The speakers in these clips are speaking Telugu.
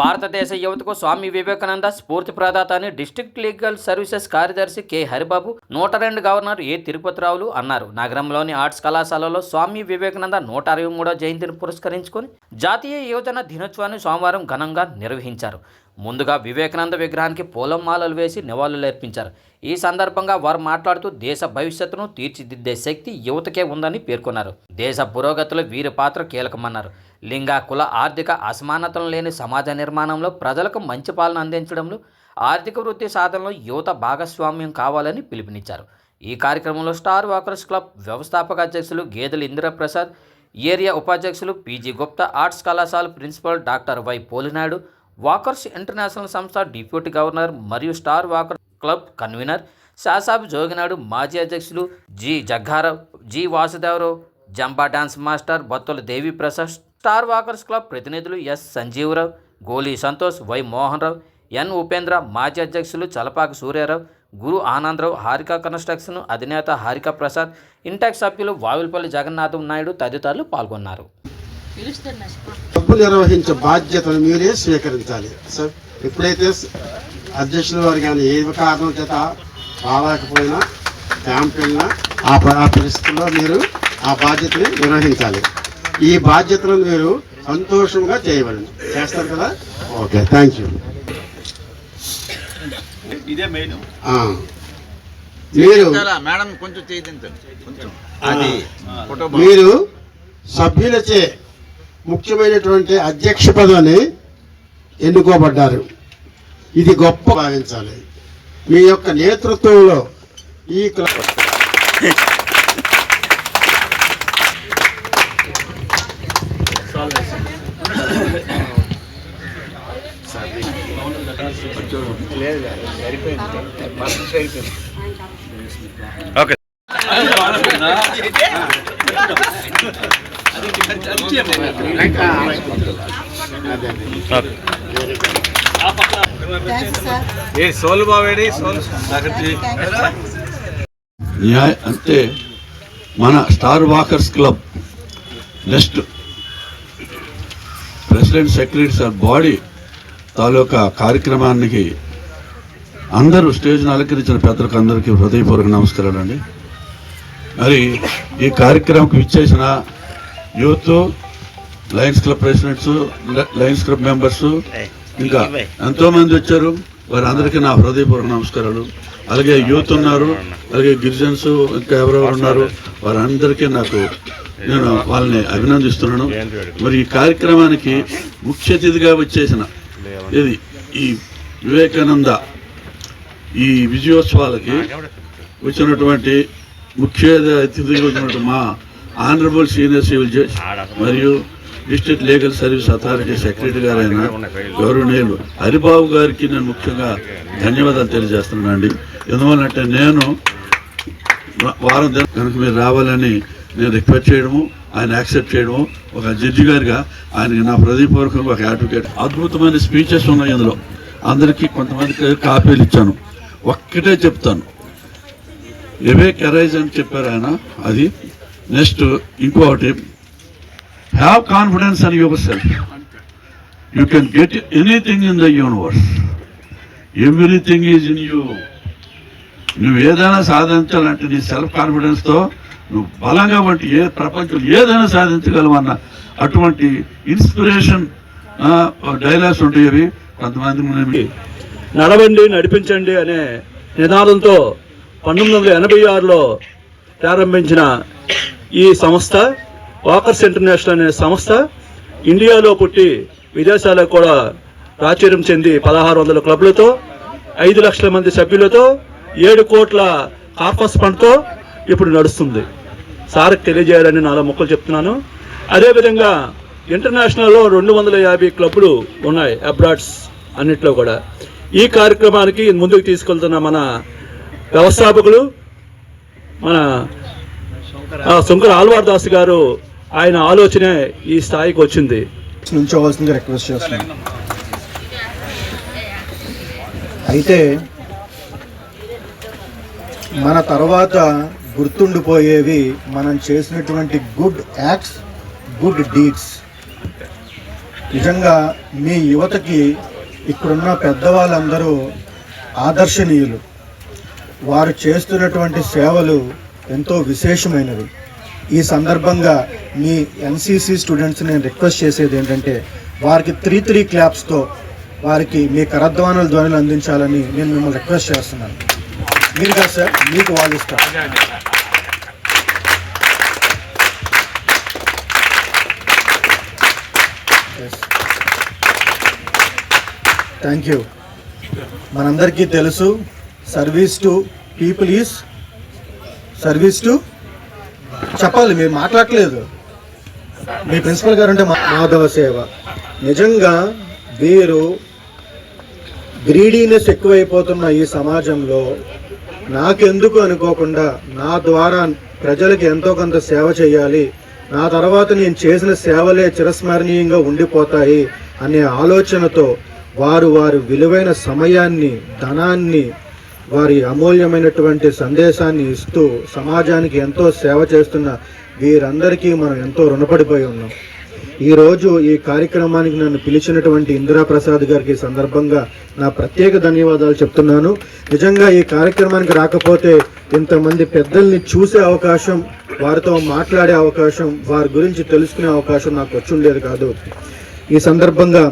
భారతదేశ యువతకు స్వామి వివేకానంద స్ఫూర్తి ప్రదాత అని డిస్ట్రిక్ట్ లీగల్ సర్వీసెస్ కార్యదర్శి కె. హరిబాబు నూట రెండు గవర్నర్ ఏ. తిరుపతిరావులు అన్నారు. నగరంలోని ఆర్ట్స్ కళాశాలలో స్వామి వివేకానంద నూట అరవై మూడో జయంతిని పురస్కరించుకొని జాతీయ యువజన దినోత్సవాన్ని సోమవారం ఘనంగా నిర్వహించారు. ముందుగా వివేకానంద విగ్రహానికి పూలం మాలలు వేసి నివాళులర్పించారు ఈ సందర్భంగా వారు మాట్లాడుతూ దేశ భవిష్యత్తును తీర్చిదిద్దే శక్తి యువతకే ఉందని పేర్కొన్నారు. దేశ పురోగతిలో వీరి పాత్ర కీలకమన్నారు. లింగ కుల ఆర్థిక అసమానతలు లేని సమాజ నిర్మాణంలో ప్రజలకు మంచి పాలన అందించడంలో ఆర్థిక వృద్ధి సాధనలో యువత భాగస్వామ్యం కావాలని పిలుపునిచ్చారు. ఈ కార్యక్రమంలో స్టార్ వాకర్స్ క్లబ్ వ్యవస్థాపక అధ్యక్షులు గేదెల ఇందిరాప్రసాద్ ఏరియా ఉపాధ్యక్షులు పీజీ గుప్తా ఆర్ట్స్ కళాశాల principal doctor Y Polinaidu walkers international సంస్థ డిప్యూటీ గవర్నర్ మరియు స్టార్ వాకర్ క్లబ్ కన్వీనర్ శాసాబ్ జోగినాడు మాజీ అధ్యక్షులు G Jaggarao G Vasudevarao zumba dance master Battula Devi Prasad star walkers club ప్రతినిధులు S Sanjeevarao Goli Santosh Y Mohan Rao N Upendra మాజీ అధ్యక్షులు చలపాక సూర్యారావు గురు ఆనందరావు హారిక కన్స్ట్రక్షన్ అధినేత హారిక ప్రసాద్ ఇంటాక్ సభ్యులు వావిల్పల్లి జగన్నాథం నాయుడు తదితరులు పాల్గొన్నారు. సభ నిర్వహించే బాధ్యతను మీరే స్వీకరించాలి. సార్ ఎప్పుడైతే అధ్యక్షుల వారు కానీ ఏ కారణం చేత రాలేకపోయినా క్యాంప్ వెళ్ళినా ఆ పరిస్థితుల్లో మీరు ఆ బాధ్యతని నిర్వహించాలి. ఈ బాధ్యతను మీరు సంతోషంగా చేయవలను. చేస్తారు కదా? Okay thank you. ఇదే మెయిన్. మీరు మేడం కొంచెం చేయించండి కొంచెం. ఆ, అది ఫోటో బాగుంది. మీరు సభ్యులచే ముఖ్యమైనటువంటి అధ్యక్ష పదవిని ఎన్నుకోబడ్డారు. ఇది గొప్ప భావించాలి. మీ యొక్క నేతృత్వంలో ఈ క్లబ్ ఏ సోలు బావేడి సోలు అంటే మన star walkers club next president secretary sir body తాలూకా కార్యక్రమానికి అందరూ స్టేజ్ను అలంకరించిన పెద్దలకు అందరికీ హృదయపూర్వక నమస్కారాలు అండి మరి ఈ కార్యక్రమం ఇచ్చేసిన youth lions club presidents lions club members ఇంకా ఎంతో మంది వచ్చారు. వారందరికీ నా హృదయపూర్వక నమస్కారాలు. అలాగే యూత్ ఉన్నారు అలాగే గిరిజన్స్ ఇంకా ఎవరెవరు ఉన్నారు వారందరికీ నాకు నేను వాళ్ళని అభినందిస్తున్నాను. మరి ఈ కార్యక్రమానికి ముఖ్య అతిథిగా వచ్చేసిన ఇది ఈ వివేకానంద ఈ విజయోత్సవాలకి వచ్చినటువంటి ముఖ్య అతిథిగా వచ్చినటువంటి మా ఆనరబుల్ సీనియర్ సివిల్ జడ్జ్ మరియు district legal service authority secretary గారైన గౌరవనీయులు హరిబాబు గారికి నేను ముఖ్యంగా ధన్యవాదాలు తెలియజేస్తున్నానండి. ఎందువల్లంటే నేను వారం కనుక మీరు రావాలని నేను రిక్వెస్ట్ చేయడము ఆయన యాక్సెప్ట్ చేయడము ఒక జడ్జి గారిగా ఆయనకి నా హృదయపూర్వకంగా ఒక అడ్వకేట్ అద్భుతమైన స్పీచెస్ ఉన్నాయి ఇందులో. అందరికీ కొంతమందికి కాపీలు ఇచ్చాను. ఒక్కటే చెప్తాను. ఎవే కెరైజ్ అని చెప్పారు ఆయన. అది నెక్స్ట్ ఇంకొకటి హ్యావ్ కాన్ఫిడెన్స్ అని yourself you can get anything in the universe everything is in you నువ్వు ఏదైనా సాధించాలంటే నీ సెల్ఫ్ కాన్ఫిడెన్స్తో నువ్వు బలంగా వంటి ఏ ప్రపంచం ఏదైనా సాధించగలవన్న అటువంటి ఇన్స్పిరేషన్ డైలాగ్స్ ఉంటాయి కొంతమంది నడవండి నడిపించండి అనే నినాదంతో పంతొమ్మిది వందల ఎనభై ఆరులో ప్రారంభించిన ఈ సంస్థ వాకర్స్ ఇంటర్నేషనల్ అనే సంస్థ ఇండియాలో పుట్టి విదేశాలకు కూడా ప్రాచుర్యం చెంది పదహారు వందల క్లబ్లతో ఐదు లక్షల మంది సభ్యులతో ఏడు కోట్ల కార్పస్ ఫండ్తో ఇప్పుడు నడుస్తుంది. సార్కి తెలియజేయాలని నాలుగు మొక్కలు చెప్తున్నాను. అదేవిధంగా ఇంటర్నేషనల్లో రెండు వందల యాభై క్లబ్లు ఉన్నాయి అబ్రాడ్స్ అన్నిట్లో కూడా. ఈ కార్యక్రమానికి ముందుకు తీసుకెళ్తున్న మన వ్యవస్థాపకులు మన శంకర్ ఆల్వార్ దాస్ గారు ఆయన ఆలోచనే ఈ స్థాయికి వచ్చింది. నుంచోవాల్సింది రిక్వెస్ట్ చేస్తున్నాను అయితే మన తర్వాత గుర్తుండిపోయేవి మనం చేసినటువంటి గుడ్ యాక్ట్స్ గుడ్ డీడ్స్. నిజంగా మీ యువతకి ఇక్కడున్న పెద్దవాళ్ళందరూ ఆదర్శనీయులు. వారు చేస్తున్నటువంటి సేవలు ఎంతో విశేషమైనవి ఈ సందర్భంగా మీ ఎన్సీసీ స్టూడెంట్స్ నేను రిక్వెస్ట్ చేసేది ఏంటంటే వారికి త్రీ త్రీ క్లాప్స్తో వారికి మీ కరధ్వానాల ధ్వనులు అందించాలని నేను మిమ్మల్ని రిక్వెస్ట్ చేస్తున్నాను. మీరు కాదు సార్ మీకు వాళ్ళు ఇస్తారు థ్యాంక్ యూ మనందరికీ తెలుసు service to people is service to? చెప్పాలి మీరు మాట్లాడలేదు మీ ప్రిన్సిపల్ గారు అంటే మా- మాధవ సేవ. నిజంగా వీరు గ్రీడీనెస్ ఎక్కువైపోతున్న ఈ సమాజంలో నాకెందుకు అనుకోకుండా నా ద్వారా ప్రజలకు ఎంతో కొంత సేవ చేయాలి నా తర్వాత నేను చేసిన సేవలే చిరస్మరణీయంగా ఉండిపోతాయి అనే ఆలోచనతో వారు వారు విలువైన సమయాన్ని ధనాన్ని వారి అమూల్యమైనటువంటి సందేశాన్ని ఇస్తూ సమాజానికి ఎంతో సేవ చేస్తున్న వీరందరికీ మనం ఎంతో రుణపడిపోయి ఉన్నాం. ఈరోజు ఈ కార్యక్రమానికి నన్ను పిలిచినటువంటి ఇందిరా ప్రసాద్ గారికి సందర్భంగా నా ప్రత్యేక ధన్యవాదాలు చెప్తున్నాను. నిజంగా ఈ కార్యక్రమానికి రాకపోతే ఇంతమంది పెద్దల్ని చూసే అవకాశం వారితో మాట్లాడే అవకాశం వారి గురించి తెలుసుకునే అవకాశం నాకు వచ్చి ఉండేది కాదు. ఈ సందర్భంగా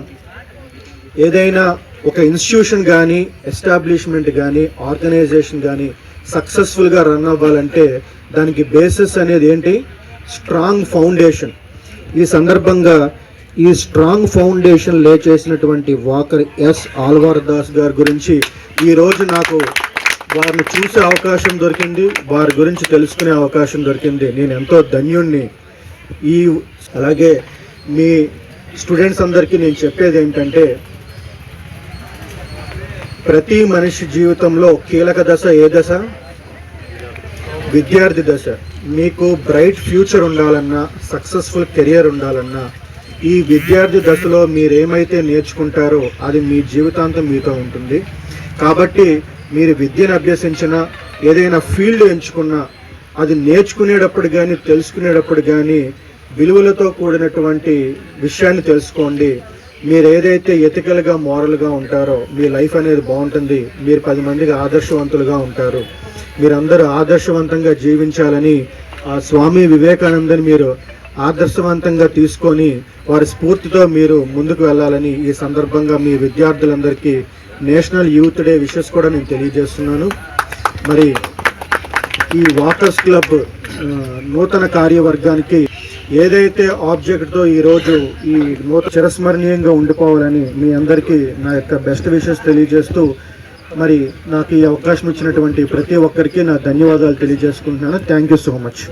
ఏదైనా ఒక ఇన్స్టిట్యూషన్ కానీ ఎస్టాబ్లిష్మెంట్ కానీ ఆర్గనైజేషన్ కానీ సక్సెస్ఫుల్గా రన్ అవ్వాలంటే దానికి బేసిస్ అనేది ఏంటి? Strong foundation. ఈ సందర్భంగా ఈ స్ట్రాంగ్ ఫౌండేషన్ లే చేసినటువంటి వాకర్ ఎస్ ఆల్వార్ దాస్ గారి గురించి ఈరోజు నాకు వారిని చూసే అవకాశం దొరికింది వారి గురించి తెలుసుకునే అవకాశం దొరికింది. నేను ఎంతో ధన్యుణ్ణి. ఈ అలాగే మీ స్టూడెంట్స్ అందరికీ నేను చెప్పేది ఏంటంటే ప్రతి మనిషి జీవితంలో కీలక దశ ఏ దశ? విద్యార్థి దశ. మీకు బ్రైట్ ఫ్యూచర్ ఉండాలన్నా సక్సెస్ఫుల్ కెరియర్ ఉండాలన్నా ఈ విద్యార్థి దశలో మీరేమైతే నేర్చుకుంటారో అది మీ జీవితాంతం మీతో ఉంటుంది. కాబట్టి మీరు విద్యను అభ్యసించినా ఏదైనా ఫీల్డ్ ఎంచుకున్నా అది నేర్చుకునేటప్పుడు కానీ తెలుసుకునేటప్పుడు కానీ విలువలతో కూడినటువంటి విషయాన్ని తెలుసుకోండి. మీరు ఏదైతే ఎథికల్గా మోరల్గా ఉంటారో మీ లైఫ్ అనేది బాగుంటుంది. మీరు పది మందికి ఆదర్శవంతులుగా ఉంటారు. మీరందరూ ఆదర్శవంతంగా జీవించాలని ఆ స్వామి వివేకానందని మీరు ఆదర్శవంతంగా తీసుకొని వారి స్ఫూర్తితో మీరు ముందుకు వెళ్ళాలని ఈ సందర్భంగా మీ విద్యార్థులందరికీ నేషనల్ యూత్ డే విషెస్ కూడా నేను తెలియజేస్తున్నాను. మరి ఈ వాకర్స్ క్లబ్ నూతన కార్యవర్గానికి ఏదైతే ఆబ్జెక్ట్తో ఈరోజు ఈ నూతన చిరస్మరణీయంగా ఉండిపోవాలని మీ అందరికీ నా యొక్క బెస్ట్ విషెస్ తెలియజేస్తూ మరి నాకు ఈ అవకాశం ఇచ్చినటువంటి ప్రతి ఒక్కరికి నా ధన్యవాదాలు తెలియజేసుకుంటున్నాను. Thank you so much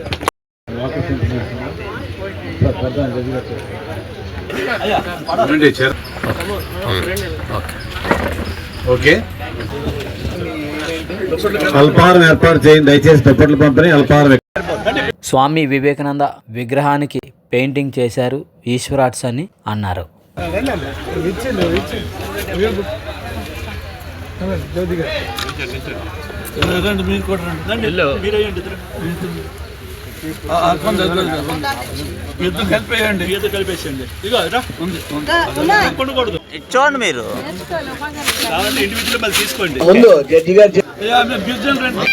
okay. అల్పాహారం ఏర్పాటు చేయండి దయచేసి దుప్పట్లు పంపిణీ అల్పాహారం స్వామి వివేకానంద విగ్రహానికి పెయింటింగ్ చేశారు ఈశ్వరాట్స్ అని అన్నారు ఇద్దరు కలిపేయండి ఇద్దరు కలిపేసేయండి ఉంది. కొనకూడదు చూడండి మీరు కావాలంటే ఇండివిజువల్ మళ్ళీ తీసుకోండి ముందు జడ్జి గారు అయ్యా, మేము గిరిజనులు రండి.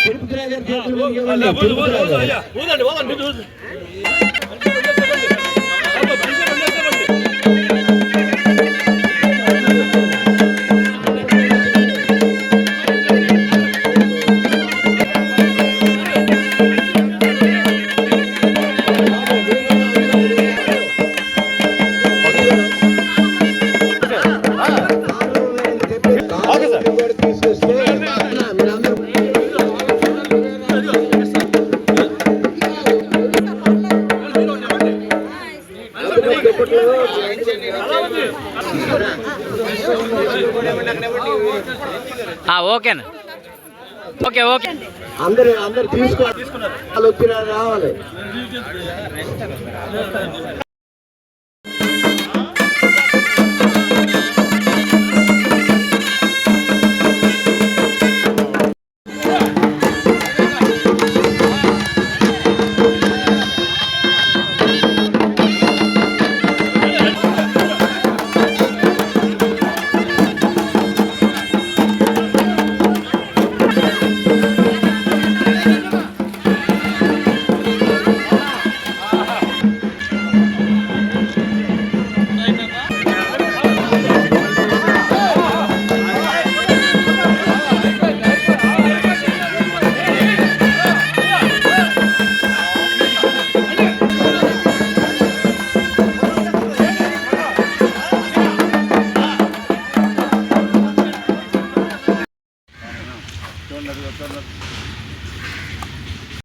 Okay okay. అందరూ అందరు తీసుకోవాలి రావాలి.